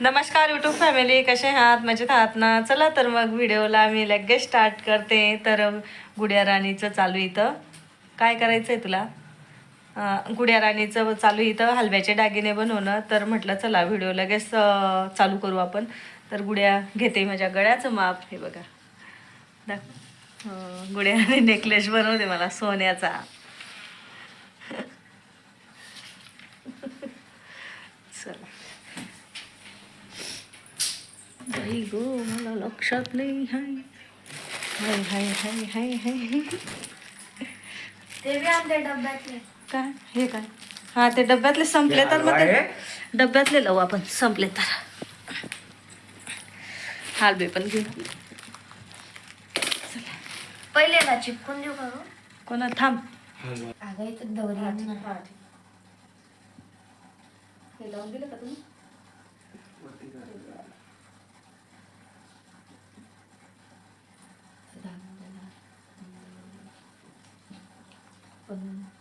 नमस्कार YouTube family कसे आहात? मजेत आहात ना? चला तर मग व्हिडिओला मी लगेच स्टार्ट करते. तर गुड्या राणीचं चालू इथं. काय करायचं आहे तुला गुड्या राणीचं चालू इथं हलव्याचे दागिने बनवणं. तर म्हटलं चला व्हिडिओ लगेच चालू करू आपण. तर गुड्या घेते माझ्या गळ्याचं माप. हे बघा. दाख गुड्याने नेकलेस बनवते मला सोन्याचा. चला. बाई गो मला लक्षात नाही हाय. हाय हाय हाय हाय हाय ते बी आमच्या डब्यातले. काय? हे काय? हा ते डब्यातले संपले तर मग ते डब्यातले लावू आपण संपले तर. हालबे पण घेऊ पहिले ना चिपकून देऊ का? कोणा थांब. अगं इथं दौरी. हे लावून दिलं का तुम्ही? 嗯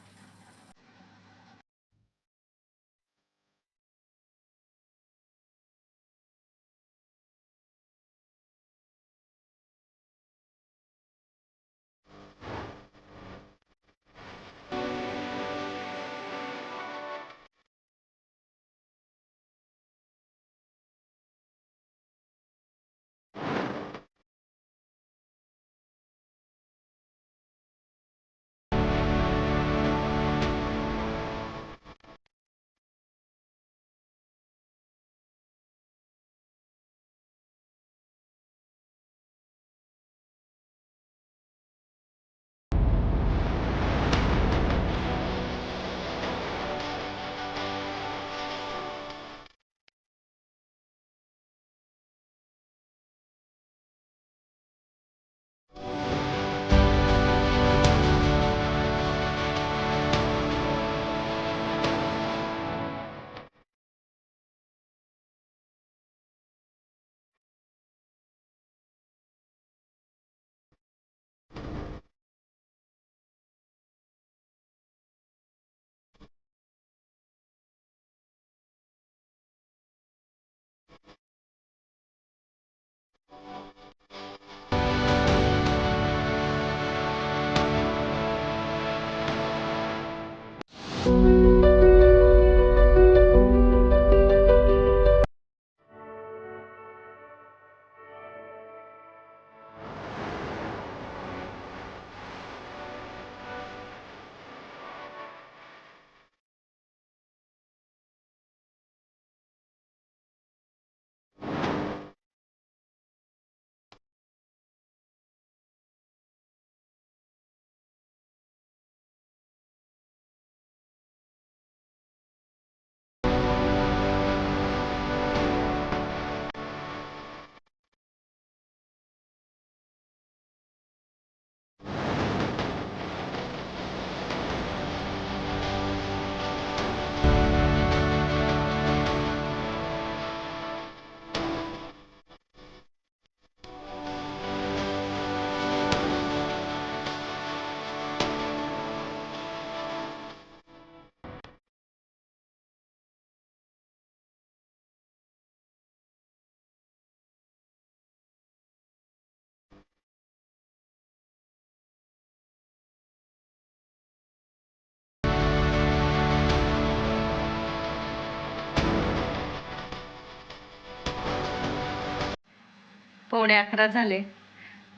पावणे अकरा झाले.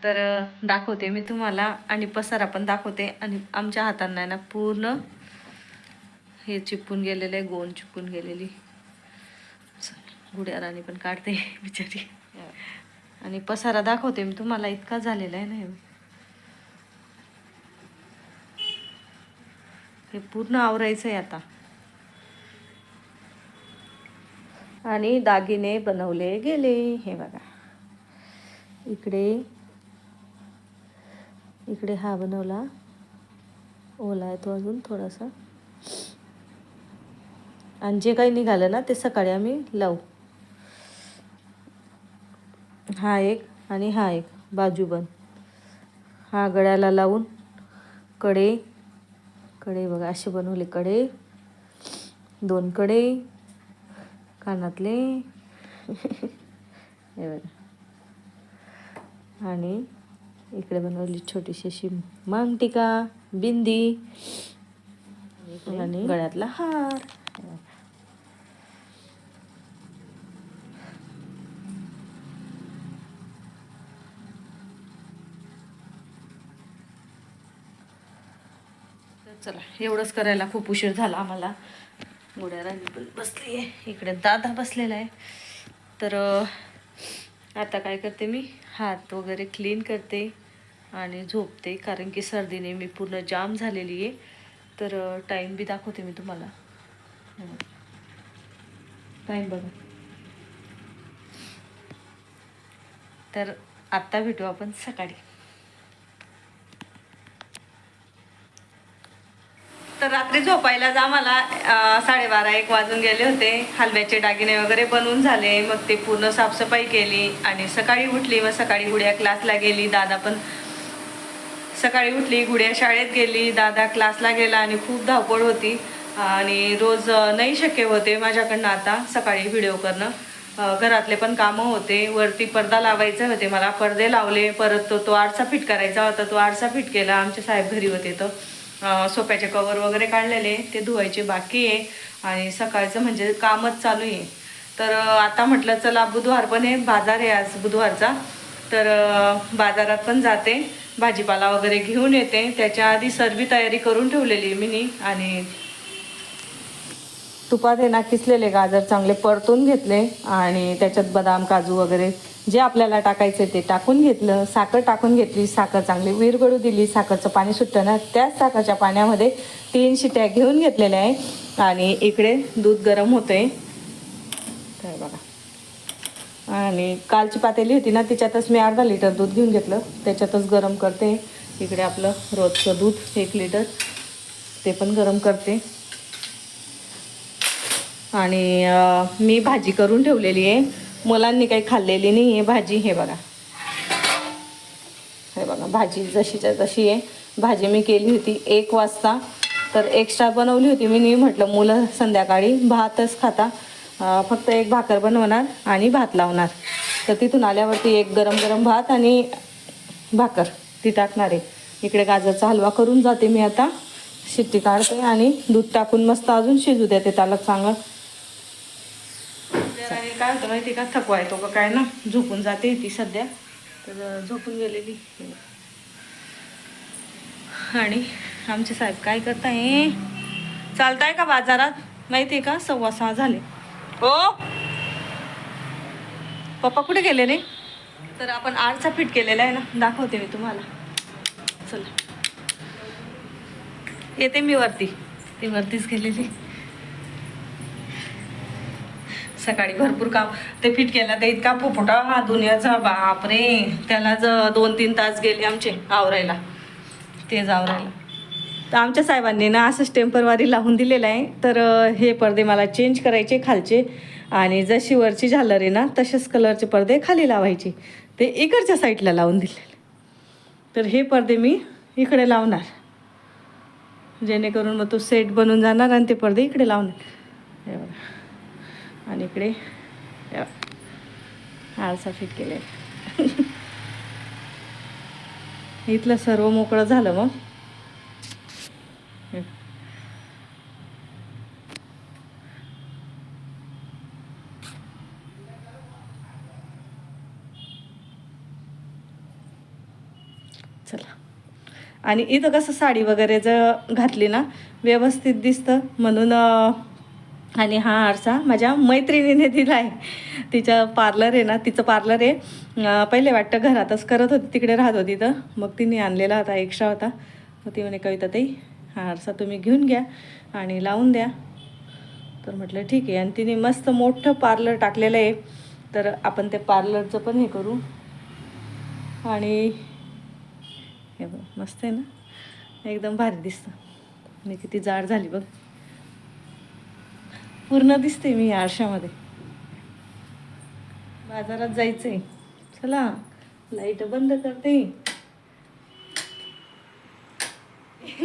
तर दाखवते मी तुम्हाला आणि पसारा पण दाखवते आणि आमच्या हातांना आहे ना पूर्ण हे चिपून गेलेलं आहे गोण चिपून गेलेली. चल, गुड्या राणी पण काढते बिचारी. आणि पसारा दाखवते मी तुम्हाला इतका झालेला आहे ना हे पूर्ण आवरायचं आहे आता. आणि दागिने बनवले गेले हे बघा. इकडे इकडे हा बनवला. ओला आहे तो अजून थोडासा. आणि जे काही निघालं ना ते सकाळी आम्ही लावू. हा एक आणि हा एक बाजूबंद हा गळ्याला लावून कडे कडे बघा असे बनवले कडे. दोन कडे कानातले. हे बघा. आणि इकडे बनवली छोटीशी अशी मांग टिका बिंदी आणि गळ्यातला हार. चला एवढंच करायला खूप उशीर झाला आम्हाला. गुड्या राणी पण बसली आहे इकडे दादा बसलेला आहे तर आता काय करते मी? हात वगैरे क्लीन करते आणि झोपते. कारण की सर्दीने मी पूर्ण जाम झालेली आहे. तर टाईम बी दाखवते मी तुम्हाला. टाईम बघा. तर आत्ता भेटू आपण सकाळी. तर रात्री झोपायलाच आम्हाला मला साडेबारा एक वाजून गेले होते. हलव्याचे दागिने वगैरे बनवून झाले. मग ते पूर्ण साफसफाई केली आणि सकाळी उठली. मग सकाळी गुड्या क्लासला गेली. दादा पण सकाळी उठली. गुड्या शाळेत गेली. दादा क्लासला गेला आणि खूप धावपळ होती. आणि रोज नाही शक्य होते माझ्याकडनं आता सकाळी व्हिडिओ करणं. घरातले पण कामं होते. वरती पडदा लावायचे होते. मला पडदे लावले. परत तो तो आरसा फिट करायचा होता. तो आरसा फिट केला. आमचे साहेब घरी होते तर. सोप्याचे कवर वगैरे काढलेले ते धुवायचे बाकी आहे. आणि सकाळचं म्हणजे कामच चालू आहे. तर आता म्हटलं चला बुधवार पण आहे बाजार आहे आज बुधवारचा. तर बाजारात पण जाते. भाजीपाला वगैरे घेऊन येते. त्याच्या आधी सर्व तयारी करून ठेवलेली आहे मी आणि तुपात हे ना किसलेले गाजर चांगले परतून घेतले. आणि त्याच्यात बदाम काजू वगैरे जे आपल्याला टाकायचं ते टाकून घेतलं साखर टाकून घेतली साखर चांगली विरगडू दिली साखरचं पाणी सुटतं ना त्याच साखरच्या पाण्यामध्ये तीन शिट्या घेऊन घेतलेल्या आहे. आणि इकडे दूध गरम होतंय. तर बघा. आणि कालची पातेली होती ना तिच्यातच मी अर्धा लिटर दूध घेऊन घेतलं. त्याच्यातच गरम करते. इकडे आपलं रोजचं दूध एक लिटर. ते पण गरम करते. आणि मी भाजी करून ठेवलेली आहे. मुलांनी काही खाल्लेली नाही आहे भाजी हे बघा. हे बघा भाजी जशीच्या तशी आहे. भाजी मी केली होती एक वाजता तर एक्स्ट्रा बनवली होती. मी नाही म्हटलं मुलं संध्याकाळी भातच खाता. फक्त एक भाकर बनवणार आणि भात लावणार. तर तिथून आल्यावरती एक गरम गरम भात आणि भाकर ती टाकणार आहे. इकडे गाजरचा हलवा करून जाते मी आता. शिट्टी काढते आणि दूध टाकून मस्त अजून शिजू देते. त्याला चांगलं काय होतं माहिती का? थकवा येतो का काय ना? झोपून जाते ती सध्या. तर झोपून गेलेली. आणि आमचे साहेब काय करताय? चालताय का बाजारात? माहिती आहे का? सव्वा सहा झाले. हो? पप्पा कुठे गेले रे? तर आपण आरचा फिट केलेला आहे ना? दाखवते मी तुम्हाला. चला. येते मी वरती. ती वरतीच गेलेली. सकाळी भरपूर काम ते फिट केला. ते इतका फुफुटा हा दुनियाचा बापरे. त्याला ज दोन तीन तास गेले आमचे आवरायला. तेच आवरायला. तर आमच्या साहेबांनी ना असंच टेम्परवारी लावून दिलेलं आहे. तर हे पडदे मला चेंज करायचे खालचे. आणि जशी वरची झालर आहे ना तसेच कलरचे पडदे खाली लावायचे. ते इकडच्या साईडला लावून दिलेले. तर हे पडदे मी इकडे लावणार. जेणेकरून मग तो सेट बनून जाणार आणि ते पडदे इकडे लावणार. आणि इकडे हे फिट केले इथलं सर्व मोकळं झालं मग. चला. आणि इथं कसं साडी वगैरे जर घातली ना व्यवस्थित दिसतं. म्हणून आणि हा आरसा माझ्या मैत्रिणीने दिला आहे तिचं पार्लर आहे ना तिचं पार्लर आहे. पहिले वाटतं घरातच करत होती तिकडे राहत होती तर. मग तिने आणलेला होता एक्स्ट्रा होता. मग ती म्हणे कविता ताई हा आरसा तुम्ही घेऊन घ्या आणि लावून द्या. तर म्हटलं ठीक आहे. आणि तिने मस्त मोठं पार्लर टाकलेलं आहे. तर आपण ते पार्लरचं पण हे करू. आणि हे बघ मस्त आहे ना? एकदम भारी दिसतं. आणि किती जाड झाली बघ. पूर्ण दिसते मी आरशामध्ये. बाजारात जायचंय. चला लाइट बंद करते.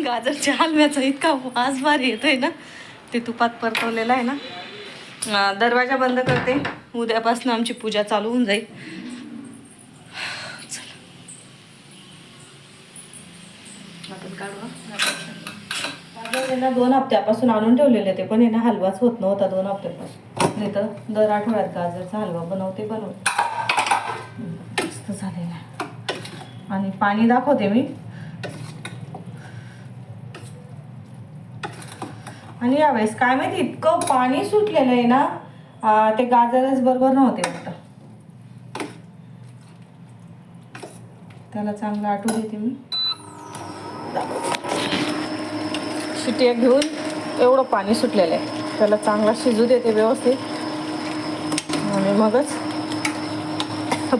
गाजरच्या हलव्याचा इतका वास भारी येतोय ना ते तुपात परतवलेला आहे ना. दरवाजा बंद करते. उद्यापासून आमची पूजा चालू होऊन जाईल चला. आपण काढू हा. गाजर आहे ना दोन हप्त्यापासून आणून ठेवलेले ते पण यांना ना हलवाच होत नव्हता दोन हप्त्यापासून. नाही तर दर आठवड्यात गाजरचा हलवा बनवते बनवते मस्त झालेला आहे. आणि पाणी दाखवते मी. आणि यावेळेस काय माहिती इतकं पाणी सुटलेलं आहे ना आ, ते गाजरच बरोबर नव्हते वाटतं. त्याला चांगलं आठवू देते मी. शिट्या घेऊन एवढं पाणी सुटलेलं आहे. त्याला चांगला शिजू देते व्यवस्थित. आणि मगच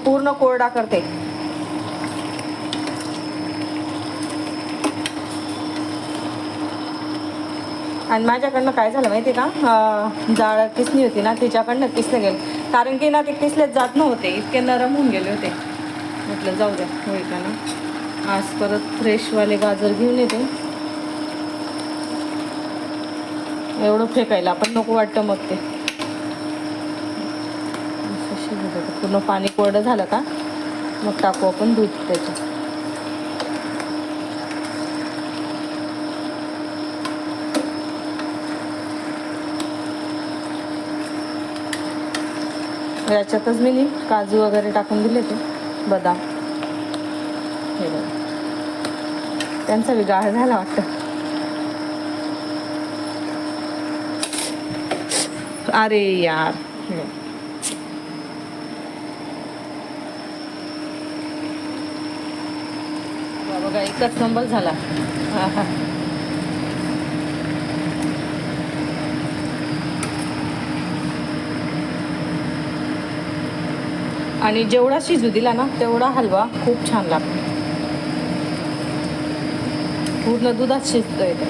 पूर्ण कोरडा करते. आणि माझ्याकडनं काय झालं माहिती का? जाळ किसणी होती ना तिच्याकडनं किसले गेले. कारण की ना ते किसलेच जात नव्हते. इतके नरम होऊन गेले होते. म्हटलं जाऊ द्या होईल का ना? आज परत फ्रेशवाले गाजर घेऊन येते. एवढं फेकायला. पण नको वाटतं मग ते. पूर्ण पाणी कोरडं झालं का? मग टाकू आपण दूध त्याचं याच्यातच मी नी काजू वगैरे टाकून दिले ते. बदाम. हे बघा. त्यांचा विगाळ गाळ झाला वाटतं. अरे यार. बघा एकच नंबर झाला. हा हा. आणि जेवढा शिजू दिला ना तेवढा हलवा खूप छान लागतो. पूर्ण दुधात शिजतोय ते.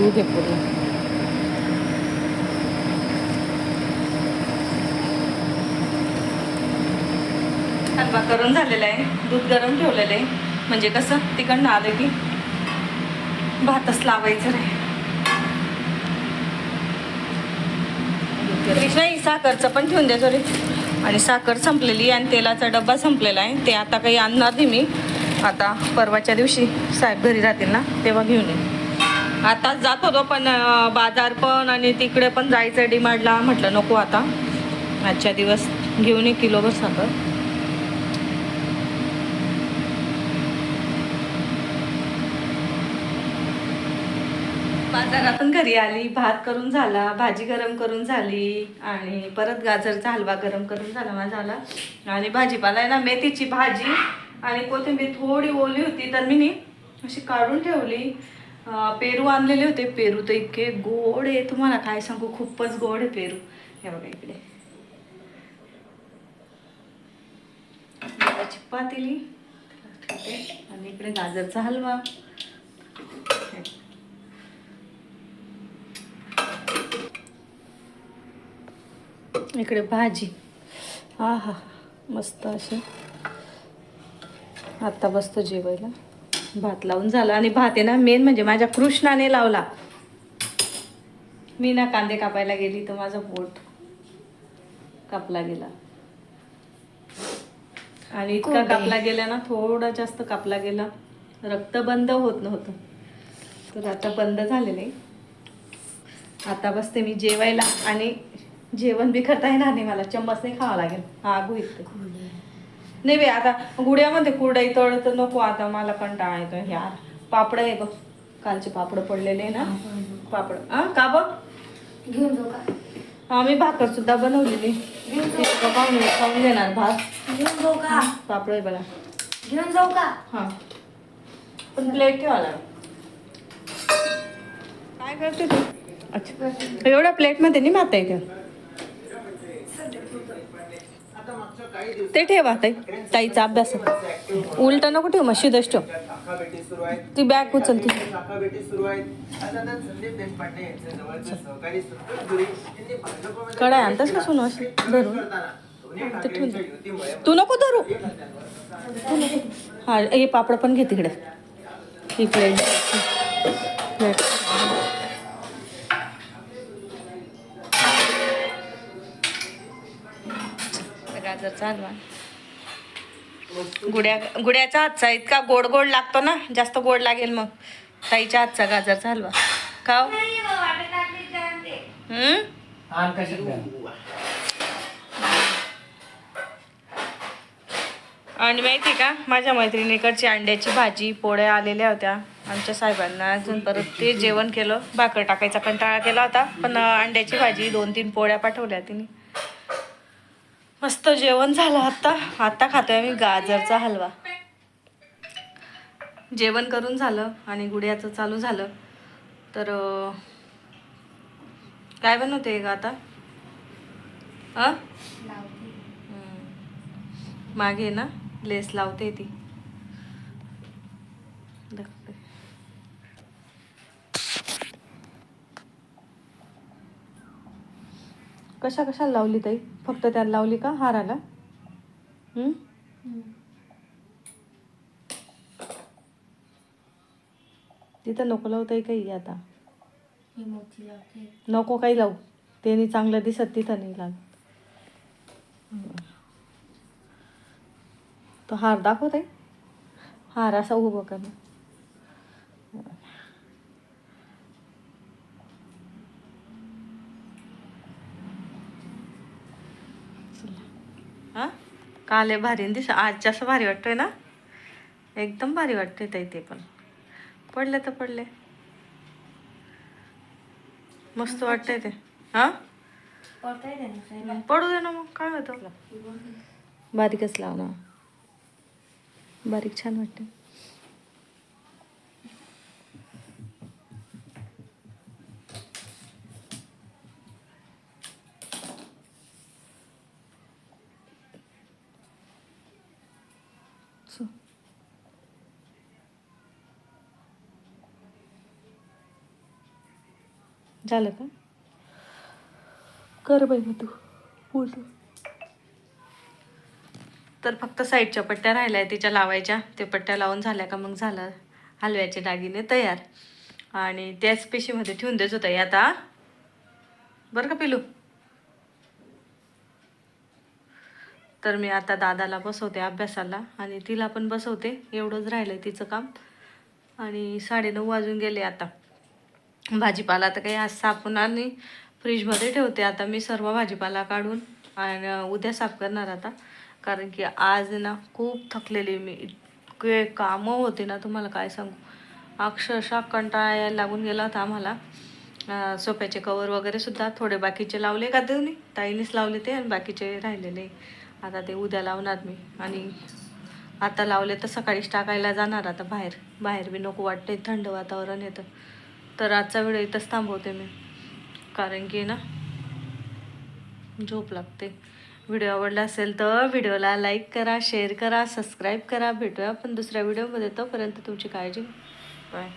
दूध आहे पूर्ण. हलवा करून झालेला आहे. दूध गरम ठेवलेलं आहे. म्हणजे कसं तिकडनं आलं की भातच लावायचं नाही. नाही साखरचं पण ठेवून द्या सॉरी आणि साखर संपलेली आणि तेलाचा डब्बा संपलेला आहे. ते आता काही आणणार नाही मी. आता परवाच्या दिवशी साहेब घरी राहतील ना तेव्हा घेऊन येईन. आता जात होतो पण बाजार पण आणि तिकडे पण जायचं डिमांडला. म्हटलं नको आता. आजच्या दिवस घेऊन ये किलोभर साखर. बाजारातून घरी आली. भात करून झाला भाजी गरम करून झाली आणि परत गाजरचा हलवा गरम करून झाला माझा झाला आणि भाजीपाला आहे ना मेथीची भाजी आणि कोथिंबीर थोडी ओली होती तर मी नी अशी काढून ठेवली. पेरू आणलेले होते. पेरू तर इतके गोड आहे. तुम्हाला काय सांगू? खूपच गोड आहे पेरू. हे बघा इकडे. दुधाची पातेली. आणि इकडे गाजरचा हलवा. इकडे भाजी. हा हा मस्त अशी. आत्ता बसतो जेवायला. भात लावून झाला. आणि भात आहे ना मेन म्हणजे माझ्या कृष्णाने लावला. मी ना कांदे कापायला गेली तर माझा बोट कापला गेला. आणि इतका? कापला गेला ना थोडा जास्त कापला गेला. रक्त बंद होत नव्हतं. तर आता बंद झालेलं आहे आता बसते मी जेवायला. आणि जेवण बी करता येणार नाही मला. चम्मच नाही खावा लागेल. हा गुहित नाही बे आता गुड्यामध्ये कुरडाई तळ तर नको आता मला कंटाळा येतो यार पापड आहे बघ कालचे पापड पडलेले ना. पापड. हा का बघ? घेऊन जाऊ का? हा मी भाकर सुद्धा बनवलेली. घेऊन जाऊ. तिला खाऊन देणार भात. घेऊन जाऊ का? पापड आहे बघा. घेऊन जाऊ का? हा. पण प्लेट ठेवा काय करते तू? अच्छा. एवढ्या प्लेटमध्ये नाही माता येते ते ठेवा ताई. ताईचा अभ्यास उलट नको ठेव मग शिदच ठेव. ती बॅग उचल ती कडाय आणतास का सोनू अशी? धरून. ते ठेवून तू नको धरू. नको. हा हे पापड पण घे तिकडे. ही गाजरचा हलवा गुड्या गुड्याचा हातचा इतका गोड गोड लागतो ना जास्त गोड लागेल मग. ताईच्या हातचा गाजरचा हलवा खाव आण माहिती का माझ्या मैत्रिणीकडची अंड्याची भाजी पोळ्या आलेल्या होत्या. आमच्या साहेबांना अजून परत ते जेवण केलं. भाकर टाकायचा कंटाळा केला होता. पण अंड्याची भाजी दोन तीन पोळ्या पाठवल्या तिने. मस्त जेवण झालं आता. आता खातोय आम्ही गाजरचा हलवा. जेवण करून झालं आणि गुड्याचं चालू झालं. तर काय बनवते ग आता? अं? मागे ना लेस लावते ती. कशा कशा लावली ताई? फक्त त्याला लावली का हाराला? तिथं नको लावताय काही आता. ही नको काही लावू. ते नाही चांगलं दिसत तिथं नाही लागत तो हार दाखवत आहे हार असा उभं कर हा काले भारी दिस आज जास्त भारी वाटतोय ना? एकदम भारी वाटतंय ताई ते पण. पडले तर पडले. मस्त वाटतंय ते. हा? पडू दे ना मग काय होतं? बारीकच लाव. ना बारीक छान वाटते झालं का? कर बाई मग तू. बोल तर फक्त साईडच्या पट्ट्या राहिल्या तिच्या लावायच्या. ते पट्ट्या लावून झाल्या का मग झालं. हलव्याचे दागिने तयार. आणि त्याच पेशीमध्ये ठेवून देत होता. आता. बरं का पिलू? तर मी आता दादाला बसवते अभ्यासाला. आणि तिला पण बसवते. एवढंच राहिलं आहे तिचं काम. आणि साडेनऊ वाजून गेले आता. भाजीपाला तर काही आज सापून आणि फ्रीजमध्ये ठेवते. आता मी सर्व भाजीपाला काढून आणि उद्या साफ करणार आता. कारण की आज ना खूप थकलेली मी. इतके कामं होते ना तुम्हाला काय सांगू? अक्षरशः कंटाळा यायला लागून गेला होता आम्हाला. सोप्याचे सोफ्याचे कवर वगैरे सुद्धा थोडे बाकीचे लावले का तुम्ही ताईनेच लावले ते आणि बाकीचे राहिलेले. आता ते उद्या लावणार मी. आणि आता लावले तर सकाळीच टाकायला जाणार आता बाहेर. बाहेर बी नको वाटते थंड वातावरण येतं तर आजचा व्हिडिओ इथंच थांबवते मी. कारण की ना झोप लागते. व्हिडिओ आवडला असेल तर व्हिडिओला लाईक करा शेअर करा सबस्क्राईब करा. भेटूया आपण दुसऱ्या व्हिडिओमध्ये. तोपर्यंत तुमची काळजी. बाय.